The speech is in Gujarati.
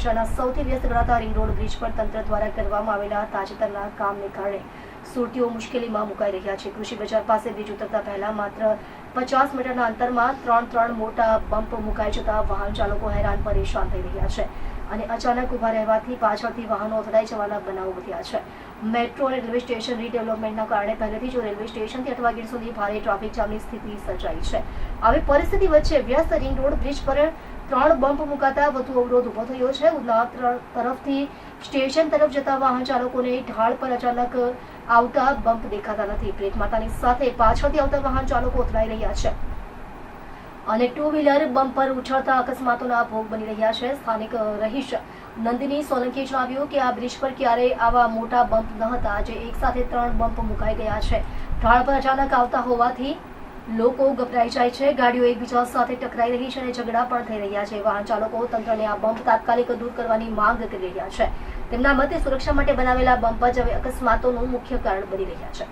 ભાષાના સૌથી વ્યસ્ત ગણાતા રિંગ રોડ બ્રિજ પર તંત્ર દ્વારા કરવામાં આવેલા તાજેતરના કામને કારણે સુરતીઓ મુશ્કેલીમાં મુકાઈ રહ્યા છે. કૃષિ બજાર પાસે બ્રિજ ઉતરતા પહેલા માત્ર પચાસ મીટરના અંતરમાં ત્રણ ત્રણ મોટા બમ્પ મુકાઈ જતા વાહન ચાલકો હેરાન પરેશાન થઈ રહ્યા છે અને અચાનક ઊભા રહેવાથી પાછળથી વાહનો અથડાઈ જવાના બનાવો વધ્યા છે. મેટ્રો અને રેલવે સ્ટેશન રીડેવલપમેન્ટના કારણે પહેલેથી જ રેલવે સ્ટેશનથી અથવા ગીર સુધી ભારે ટ્રાફિક જામની સ્થિતિ સર્જાઈ છે. આવી પરિસ્થિતિ વચ્ચે વ્યસ્ત રિંગ રોડ બ્રિજ પર ત્રણ બમ્પ મુકાતા વધુ અવરોધ ઊભો થયો છે. ત્ર- તરફથી સ્ટેશન તરફ જતા વાહન ચાલકોને ઢાળ પર અચાનક આવતા બમ્પ દેખાતા નથી. બ્રેક માતાની સાથે પાછળથી આવતા વાહન ચાલકો અથડાઈ રહ્યા છે. અને ટુ વ્હીલર બમ્પર ઉછળતા અકસ્માતોના ભોગ બની રહ્યા છે. સ્થાનિક રહીશ નંદિની સોલંકીએ જણાવ્યું કે આ બ્રિજ પર ક્યારેય આવા મોટા બમ્પ ન હતા આજે એક સાથે ત્રણ બમ્પ મુકાઈ ગયા છે. ઢાળ પર અચાનક આવતા હોવાથી લોકો ગભરાઈ જાય છે, ગાડીઓ એકબીજા સાથે ટકરાઈ રહી છે અને ઝઘડા પણ થઈ રહ્યા છે. વાહન ચાલકો તંત્રને આ બમ્પ તાત્કાલિક દૂર કરવાની માંગ કરી રહ્યા છે. તેમના મતે સુરક્ષા માટે બનાવેલા બમ્પ જ હવે અકસ્માતોનું મુખ્ય કારણ બની રહ્યા છે.